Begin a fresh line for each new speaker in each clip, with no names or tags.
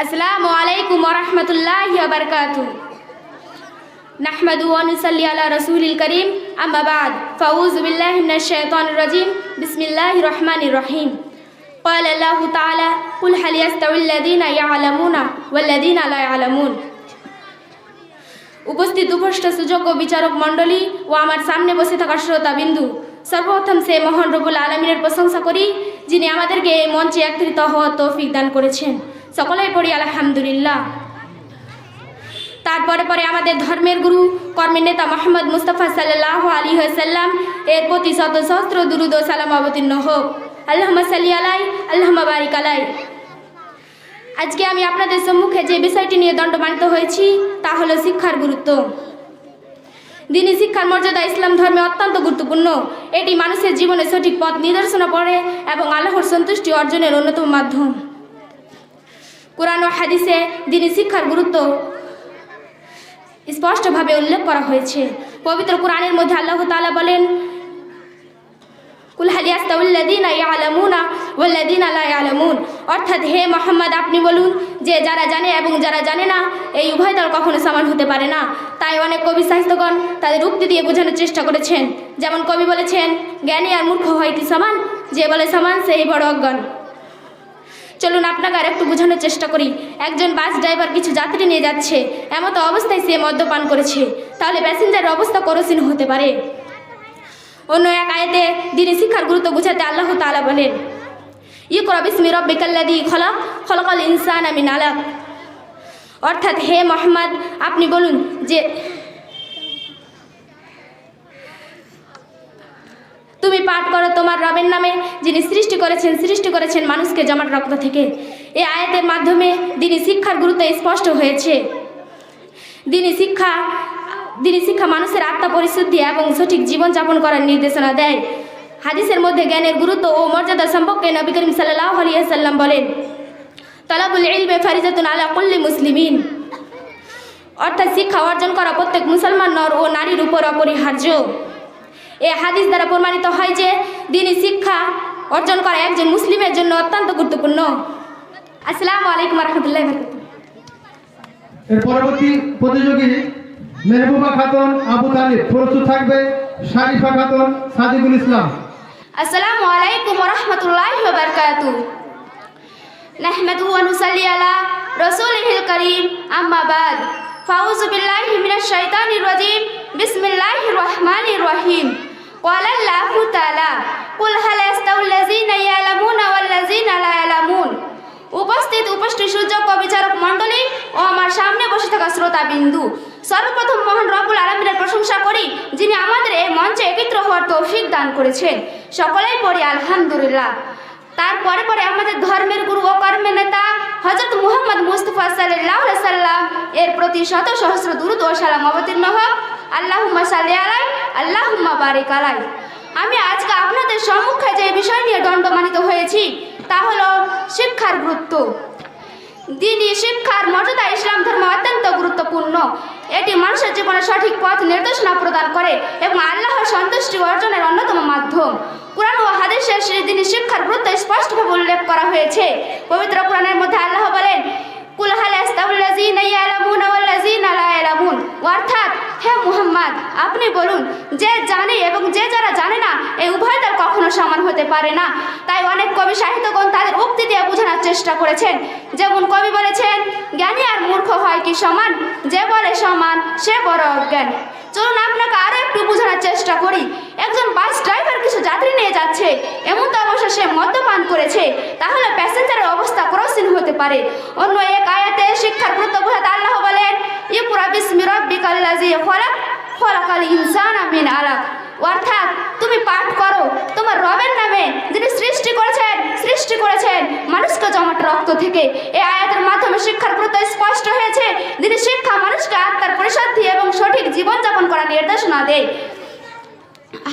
السلام عليكم ورحمة الله وبركاته نحمد ونصلي على رسول الكريم أما بعد فأعوذ بالله من الشيطان الرجيم بسم الله الرحمن الرحيم قال الله تعالى قل هل يستوي الذين يعلمون والذين لا يعلمون উপস্থিত উপস্থ সুযোগ্য বিচারক মণ্ডলী ও আমার সামনে বসে থাকা শ্রোতা বিন্দু সর্বপ্রথম সে মহান রবুল আলমিনের প্রশংসা করি যিনি আমাদেরকে এই মঞ্চে একত্রিত হওয়ার তৌফিক দান করেছেন সকলেই পড়ি আলহামদুলিল্লাহ। তারপরে পরে আমাদের ধর্মের গুরু, কর্মের নেতা মোহাম্মদ মুস্তফা সাল্লাহ আলী সাল্লাম এর প্রতি শত সহস্র দুরুদ সালাম অবতীর্ণ হোক। আল্লাহ সাল্লি আলাই আল্লাহ বারিক আলাই। আজকে আমি আপনাদের সম্মুখে যে বিষয়টি নিয়ে দণ্ডমানিত হয়েছি, তা হলো শিক্ষার গুরুত্ব। দিনী শিক্ষার মর্যাদা ইসলাম ধর্মে অত্যন্ত গুরুত্বপূর্ণ। এটি মানুষের জীবনে সঠিক পথ নিদর্শনা পড়ে এবং আল্লাহর সন্তুষ্টি অর্জনের অন্যতম মাধ্যম। কোরআন ও হাদিসে দিনী শিক্ষার গুরুত্ব স্পষ্টভাবে উল্লেখ করা হয়েছে। পবিত্র কোরআনের মধ্যে আল্লাহ তালা বলেন অর্থাৎ, হে মোহাম্মদ, আপনি বলুন যে যারা জানে এবং যারা জানে না, এই উভয় দল কখনো সমান হতে পারে না। তাই অনেক কবি সাহিত্যগণ তাদের উক্তি দিয়ে বোঝানোর চেষ্টা করেছেন। যেমন কবি বলেছেন, জ্ঞানী আর মূর্খ হয় কি সমান? যে বলে সমান, সেই বড় অজ্ঞান। চলুন আপনাকে আর একটু বোঝানোর চেষ্টা করি। একজন বাস ড্রাইভার কিছু যাত্রী নিয়ে যাচ্ছে। এমতো অবস্থায় সে মদ্যপান করেছে। তাহলে প্যাসেঞ্জারের অবস্থা করসীন হতে পারে। অন্য এক আয়তে দিনে শিক্ষার গুরুত্ব বুঝাতে আল্লাহ তাআলা বলেন, ইকরা বিসমি রব্বিকাল্লাযী খলাক, খলাকাল ইনসান আমি আলাক। অর্থাৎ, হে মোহাম্মদ, আপনি বলুন যে তুমি পাঠ করো তোমার রবের নামে, যিনি সৃষ্টি করেছেন সৃষ্টি করেছেন মানুষকে জমাট রক্ত থেকে। এই আয়াতের মাধ্যমে দিনী শিক্ষার গুরুত্ব স্পষ্ট হয়েছে। দিনই শিক্ষা দিনই শিক্ষা মানুষের আত্মা পরিশুদ্ধি এবং সঠিক জীবনযাপন করার নির্দেশনা দেয়। হাদিসের মধ্যে জ্ঞানের গুরুত্ব ও মর্যাদা সম্পর্কে নবী করিম সাল্লাহ আলিয়া সাল্লাম বলেন, তলাবুল ইলমে ফারিজাতুন আলা কুল্লি মুসলিমিন। অর্থাৎ শিক্ষা অর্জন করা প্রত্যেক মুসলমান নর ও নারীর উপর অপরিহার্য। এ হাদিস দ্বারা প্রমাণিত হয় যে দিনী শিক্ষা অর্জন করা একজন মুসলিমের জন্য অত্যন্ত গুরুত্বপূর্ণ। আসসালামু আলাইকুম রহমতুল্লাহ
এর পরবর্তী প্রতিযোগী মেহবুবা খাতুন আবু তালিব প্রস্তুত থাকবে শারিফা খাতুন সাদিকুল ইসলাম।
আসসালামু আলাইকুম রহমতুল্লাহ বারকাতু নাহমাদু ওয়া নুসাল্লি আলা রাসূলিহিল কারীম। আম্মা বাদ। ফাউযু বিল্লাহি মিনাশ শাইতানির রাজীম। বিসমিল্লাহির রহমানির রহিম। قال الله تعالى قل هل يستوي الذين يعلمون والذين لا يعلمون উপস্থিত উপস্থিত সূর্যক বিচারক মণ্ডলী ও আমার সামনে বসে থাকা শ্রোতা বিন্দু সর্বপ্রথম মহান রবুল আলমিনের প্রশংসা করি যিনি আমাদের এই মঞ্চে একত্র হওয়ার তৌফিক দান করেছেন সকলেই পড়ি আলহামদুলিল্লাহ তারপরে পরে আমাদের ধর্মের গুরু ও কর্মের নেতা হজরত মুহাম্মদ মুস্তফা সাল্লাহ সাল্লাম এর প্রতি শত সহস্র দুরুদ ও সালাম অবতীর্ণ হোক আল্লাহুম্মা সাল্লি আলাই, আল্লাহুম্মা বারিক আলাই। আমি আজকে আপনাদের সম্মুখে যে বিষয় নিয়ে দণ্ডমানিত হয়েছি, তা হলো শিক্ষার গুরুত্ব। দিনই শিক্ষার মর্যাদা ইসলাম ধর্ম অত্যন্ত গুরুত্বপূর্ণ। এটি মানুষের জীবনে সঠিক পথ নির্দেশনা প্রদান করে এবং আল্লাহর সন্তুষ্টি অর্জনের অন্যতম মাধ্যম। কোরআন ও হাদিসের দিনই শিক্ষার গুরুত্ব স্পষ্টভাবে উল্লেখ করা হয়েছে। পবিত্র কোরআনের মধ্যে আল্লাহ বলেন কুল হাল ইয়াস্তাউল্লাযীনা ইয়ালামুনা ওয়াল্লাযীনা লা ইয়ালামুন। অর্থাৎ, হে মুহাম্মদ, আপনি বলুন, যে জানে এবং যে যারা জানে না, এই উভয় দল কখনো সমান হতে পারে না। তাই অনেক কবি সাহিত্যগণ তাদের উক্তি দিয়ে বোঝানোর চেষ্টা করেছেন। যেমন কবি বলেছেন, জ্ঞানী আর মূর্খ হয় কি সমান? যে বলে সমান, সে বড় অজ্ঞান। চলুন আপনাকে আরও একটু বোঝানোর চেষ্টা করি। একজন বাস ড্রাইভার কিছু যাত্রী নিয়ে যাচ্ছে। এমন তো অবশ্য সে মদ্যপান করেছে। তাহলে প্যাসেঞ্জারের অবস্থা ক্রসিন হতে পারে। অন্য এক আয়াতে শিক্ষার গুরুত্ব বোঝাতে আল্লাহ বলেন ইকুরা বিসমি রব্বিকাল্লাযী খলাক, খলাকাল ইনসানা মিন আলাক। অর্থাৎ তুমি পাঠ করো, তোমার রবের নামে যিনি সৃষ্টি করেছেন সৃষ্টি করেছেন মানুষকে জমাট রক্ত থেকে। এই আয়াতের মাধ্যমে শিক্ষার গুরুত্ব স্পষ্ট হয়েছে। যিনি শিক্ষা মানুষকে আত্মার পরিশুদ্ধি এবং সঠিক জীবনযাপন করার নির্দেশনা দেয়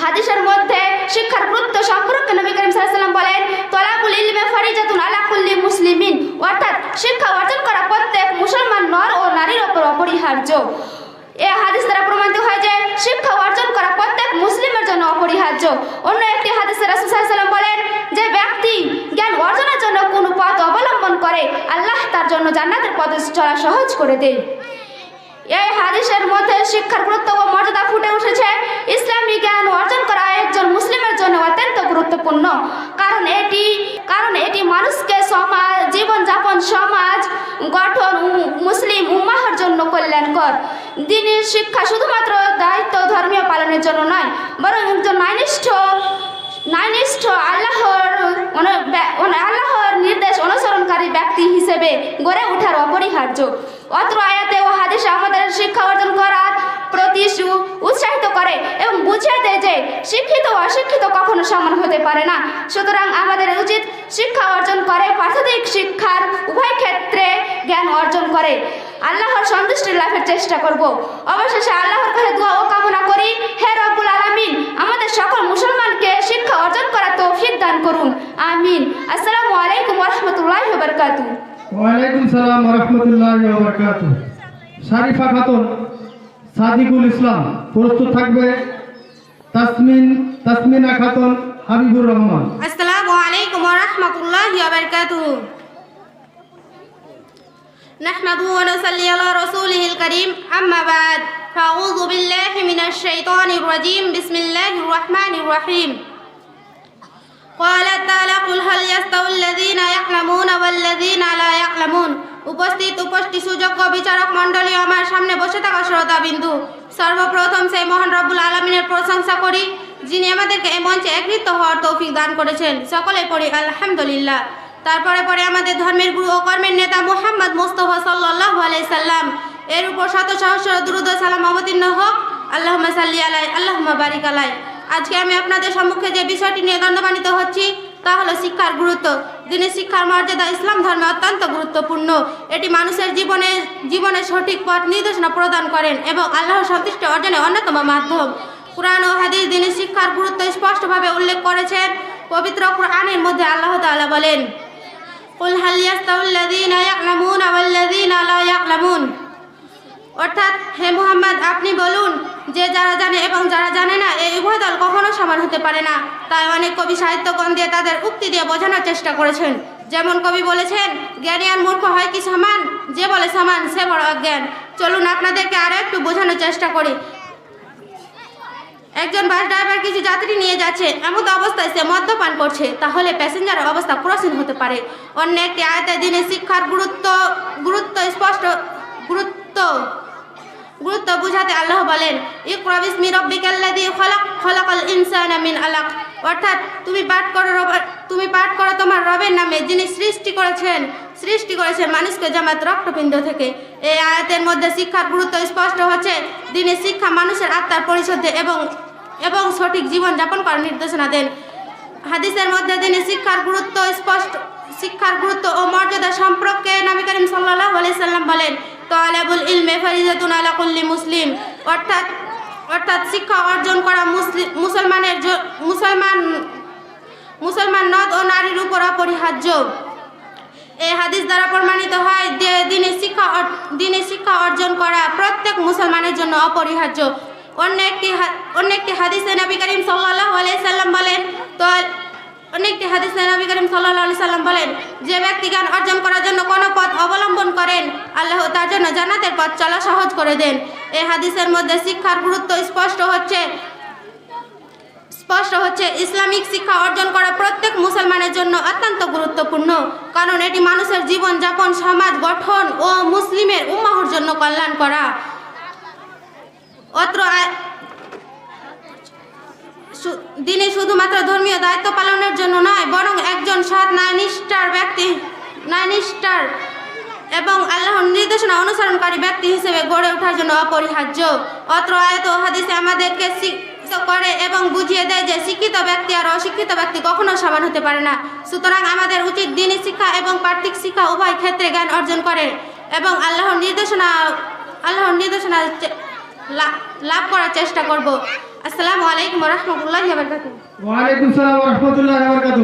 হাদিসের মধ্যে শিক্ষার গুরুত্ব সম্পর্কে নবী করিম সাল্লাল্লাহু বলেন, তলাবুল ইলমে ফরিজাতুন আলা মুসলিমিন। অর্থাৎ শিক্ষা অর্জন করা প্রত্যেক মুসলমান নর ও নারীর ওপর অপরিহার্য। এ হাদিস দ্বারা প্রমাণিত হয় যে শিক্ষা অর্জন করা প্রত্যেক মুসলিমের জন্য অপরিহার্য। অন্য একটি হাদিসে রাসূল ওয়াসাল্লাম বলেন, যে ব্যক্তি জ্ঞান অর্জনের জন্য কোনো পথ অবলম্বন করে, আল্লাহ তার জন্য জান্নাতের পথে চলা সহজ করে দেয়। এই হাদিসের মধ্যে শিক্ষার গুরুত্ব ও মর্যাদা ফুটে উঠেছে। ইসলামী জ্ঞান অর্জন করা একজন মুসলিমের জন্য অত্যন্ত গুরুত্বপূর্ণ। কারণ এটি কারণ এটি মানুষকে সমাজ, জীবনযাপন, সমাজ, গঠন মুসলিম উম্মাহর জন্য কল্যাণকর। দিনের শিক্ষা শুধুমাত্র দায়িত্ব ধর্মীয় পালনের জন্য নয়, বরং একজন নাইনিষ্ঠ নাইনিষ্ঠ আল্লাহর আল্লাহর নির্দেশ অনুসরণকারী ব্যক্তি হিসেবে গড়ে ওঠার অপরিহার্য। অত্র আয়াতে ও হাদিসে আমাদের শিক্ষা অর্জন করার প্রতি উৎসাহিত করে এবং বুঝিয়ে দেয় যে শিক্ষিত অশিক্ষিত কখনো সমান হতে পারে না। সুতরাং আমাদের উচিত শিক্ষা অর্জন করে, প্রাথমিক শিক্ষার উভয় ক্ষেত্রে জ্ঞান অর্জন করে। আল্লাহর সন্তুষ্টি লাভের চেষ্টা করব। অবশেষে আল্লাহর কাছে দোয়া ও কামনা করি, হে রব্বুল আলামিন, আমাদের সকল মুসলমানকে শিক্ষা অর্জন করার তৌফিক দান করুন। আমিন। আসসালামু আলাইকুম ওয়া রাহমাতুল্লাহি ওয়া বারাকাতুহু।
ওয়ালাইকুম সালাম রহমতুল্লাহ শারিফা খাতুন সাদিকুল ইসলাম প্রস্তুত থাকবে তাসমিন তাসমিনা খাতুন হাবিবুর রহমান
السلام عليكم ورحمة الله وبركاته نحمده ونصلي على رسوله الكريم أما بعد فأعوذ بالله من الشيطان الرجيم بسم الله الرحمن الرحيم قال تعالى قل هل يستوي الذين يعلمون والذين لا يعلمون উপস্থিত উপস্থিত সুযোগ্য বিচারক মণ্ডলী আমার সামনে বসে থাকা শ্রোতা বিন্দু সর্বপ্রথম সেই মহান রব্বুল আলমিনের প্রশংসা করি যিনি আমাদেরকে এই মঞ্চে একৃত হওয়ার তৌফিক দান করেছেন সকলে পড়ি আলহামদুলিল্লাহ তারপরে পরে আমাদের ধর্মের গুরু ও কর্মের নেতা মুহাম্মদ মুস্তফা সাল্লাহ সাল্লাম এর উপর শত সহস্র দুরুদ ও সালাম অবতীর্ণ হোক আল্লাহ সাল্লি আলাই আল্লাহ বারিক আলাই আজকে আমি আপনাদের সম্মুখে যে বিষয়টি নিয়ে দণ্ডবানিত হচ্ছি তা হলো শিক্ষার গুরুত্ব দিনের শিক্ষার মর্যাদা ইসলাম ধর্মে অত্যন্ত গুরুত্বপূর্ণ এটি মানুষের জীবনে জীবনে সঠিক পথ নির্দেশনা প্রদান করেন এবং আল্লাহর সন্তুষ্টি অর্জনের অন্যতম মাধ্যম কোরআন ও হাদিস দিনের শিক্ষার গুরুত্ব স্পষ্টভাবে উল্লেখ করেছেন পবিত্র কোরআনের মধ্যে আল্লাহ তাআলা বলেন قل هل يستوي الذين يعلمون والذين لا يعلمون অর্থাৎ, হে মোহাম্মদ, আপনি বলুন যে যারা জানে এবং যারা জানে না, এই উভয় দল কখনো সমান হতে পারে না। তাই অনেক কবি সাহিত্যগণ দিয়ে তাদের উক্তি দিয়ে বোঝানোর চেষ্টা করেছেন। যেমন কবি বলেছেন, জ্ঞানী আর মূর্খ হয় কি সমান? যে বলে সমান, সে বড় অজ্ঞান। চলুন আপনাদেরকে আরও একটু বোঝানোর চেষ্টা করি। একজন বাস ড্রাইভার কিছু যাত্রী নিয়ে যাচ্ছে। এমন অবস্থায় সে মদ্যপান করছে। তাহলে প্যাসেঞ্জারের অবস্থা ক্রসিং হতে পারে। অন্য একটি আয়তের দিনে শিক্ষার গুরুত্ব গুরুত্ব স্পষ্ট, গুরুত্ব গুরুত্ব বুঝাতে আল্লাহ বলেন, ইকরা বিসমি রব্বিকাল্লাযী খলাক, খলাকাল ইনসানা মিন আলাক। অর্থাৎ তুমি পাঠ করো তুমি পাঠ করো তোমার রবের নামে, যিনি সৃষ্টি করেছেন সৃষ্টি করেছেন মানুষকে জামাত রক্তপিণ্ড থেকে। এই আয়াতের মধ্যে শিক্ষার গুরুত্ব স্পষ্ট হচ্ছে দিনের শিক্ষা মানুষের আত্মার পরিশুদ্ধি এবং এবং সঠিক জীবন যাপন করার নির্দেশনা দেন। হাদিসের মধ্যে দিনে শিক্ষার গুরুত্ব স্পষ্ট, শিক্ষার গুরুত্ব ও মর্যাদা সম্পর্কে নবী করিম সাল্লাল্লাহু আলাইহি সাল্লাম বলেন তালাবুল ইলমে ফারিজাতুন আলা কুল্লি মুসলিম। অর্থাৎ অর্থাৎ শিক্ষা অর্জন করা মুসলিম মুসলমানের মুসলমান মুসলমান নদ ও নারীর উপর অপরিহার্য। এই হাদিস দ্বারা প্রমাণিত হয় যে দিনে শিক্ষা দিনে শিক্ষা অর্জন করা প্রত্যেক মুসলমানের জন্য অপরিহার্য। অন্য একটি অন্য একটি হাদিসে নবী করিম সাল্লাল্লাহু আলাইসাল্লাম বলেন তো অন্য একটি হাদিসে নবী করিম আলাইহি সাল্লাম বলেন, যে ব্যক্তি জ্ঞান অর্জন করার জন্য কোনো পথ অবলম্বন করেন, আল্লাহ তার জন্য জান্নাতের পথ চলা সহজ করে দেন। এই হাদিসের মধ্যে শিক্ষার গুরুত্ব স্পষ্ট হচ্ছে স্পষ্ট হচ্ছে, ইসলামিক শিক্ষা অর্জন করা প্রত্যেক মুসলমানের জন্য অত্যন্ত গুরুত্বপূর্ণ, কারণ এটি মানুষের জীবন যাপন সমাজ গঠন ও মুসলিমের উম্মাহর জন্য কল্যাণ করা অত্র আয়- দিনে শুধুমাত্র ধর্মীয় দায়িত্ব পালনের জন্য নয়, বরং একজন সৎ ন্যায়নিষ্ঠার ব্যক্তি, ন্যায়নিষ্ঠার এবং আল্লাহর নির্দেশনা অনুসরণকারী ব্যক্তি হিসেবে গড়ে ওঠার জন্য অপরিহার্য। অত্র আয়ত হাদিসে আমাদেরকে করে এবং বুঝিয়ে দেয় যে শিক্ষিত ব্যক্তি আর অশিক্ষিত ব্যক্তি কখনো সমান হতে পারে না। সুতরাং আমাদের উচিত দিনী শিক্ষা এবং পার্থিক শিক্ষা উভয় ক্ষেত্রে জ্ঞান অর্জন করে এবং আল্লাহর নির্দেশনা আল্লাহর নির্দেশনা লাভ করার চেষ্টা করব। আসসালামু আলাইকুম রহমতুল্লাহ বারকাতুহ।
ওয়ালাইকুম সালাম ওয়া বরকাত